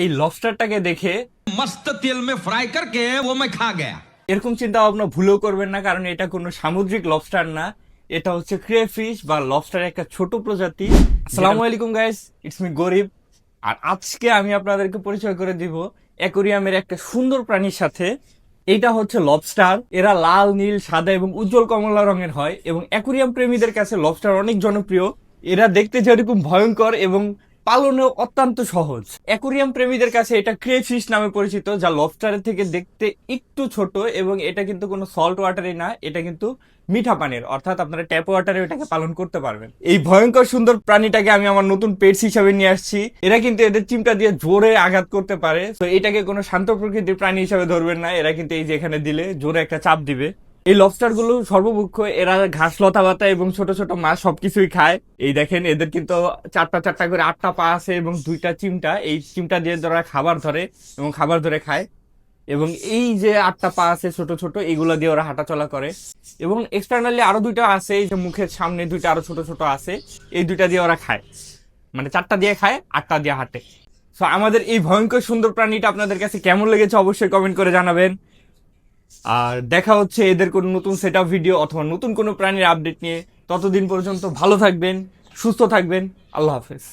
এই লবস্টারটাকে দেখে মস্ত তেল মে ফ্রাই করকে ও মে খা গয়া এরকম চিন্তা ভাবনা ভুলেও করবেন না কারণ এটা কোনো সামুদ্রিক লবস্টার না। এটা হচ্ছে ক্রেফিশ বা লবস্টারের একটা ছোট প্রজাতি। আসসালামু আলাইকুম গাইস ইটস মি গরিব। আর আজকে আমি আপনাদেরকে পরিচয় করে দিব অ্যাকোরিয়ামের একটা সুন্দর প্রাণীর সাথে। এটা হচ্ছে লবস্টার এরা লাল নীল সাদা এবং উজ্জ্বল কমলা রঙের হয় এবং অ্যাকোরিয়াম প্রেমীদের কাছে লবস্টার অনেক জনপ্রিয়। এরা দেখতে যেরকম ভয়ঙ্কর এবং পালনেও অত্যন্ত সহজ। অ্যাকোরিয়াম প্রেমীদের কাছে এটা ক্রেফিশ নামে পরিচিত, যা লবস্টারের থেকে দেখতে একটু ছোট এবং এটা কিন্তু কোনো সল্ট ওয়াটারে না, এটা কিন্তু মিঠা পানির। অর্থাৎ আপনারা ট্যাপ ওয়াটারে এটাকে পালন করতে পারবেন। এই ভয়ঙ্কর সুন্দর প্রাণীটাকে আমি আমার নতুন পেটস হিসাবে নিয়ে আসছি। এরা কিন্তু এদের চিমটা দিয়ে জোরে আঘাত করতে পারে। তো এটাকে কোনো শান্ত প্রকৃতির প্রাণী হিসাবে ধরবেন না। এরা কিন্তু এই যে এখানে দিলে জোরে একটা চাপ দিবে। এই লবস্টারগুলো সর্বমুখ্য, এরা ঘাস লতা পাতা এবং ছোট ছোট মাছ সবকিছুই খায়। এই দেখেন, এদের কিন্তু চারটা চারটা করে আটটা পা আছে এবং দুইটা চিমটা। এই চিমটা দিয়ে ধরা খাবার ধরে এবং খাবার ধরে খায়। এবং এই যে আটটা পা আছে ছোট ছোট, এগুলো দিয়ে ওরা হাঁটাচলা করে। এবং এক্সটার্নালি আরও দুইটা আছে, এই যে মুখের সামনে দুইটা আরও ছোট ছোট আছে, এই দুইটা দিয়ে ওরা খায়। মানে চারটা দিয়ে খায়, আটটা দিয়ে হাঁটে। তো আমাদের এই ভয়ঙ্কর সুন্দর প্রাণীটা আপনাদের কাছে কেমন লেগেছে অবশ্যই কমেন্ট করে জানাবেন। আর দেখা হচ্ছে এদের কোনো নতুন সেট ভিডিও অথবা নতুন কোনো প্রাণীর আপডেট নিয়ে। ততদিন পর্যন্ত ভালো থাকবেন, সুস্থ থাকবেন, আল্লাহ হাফেজ।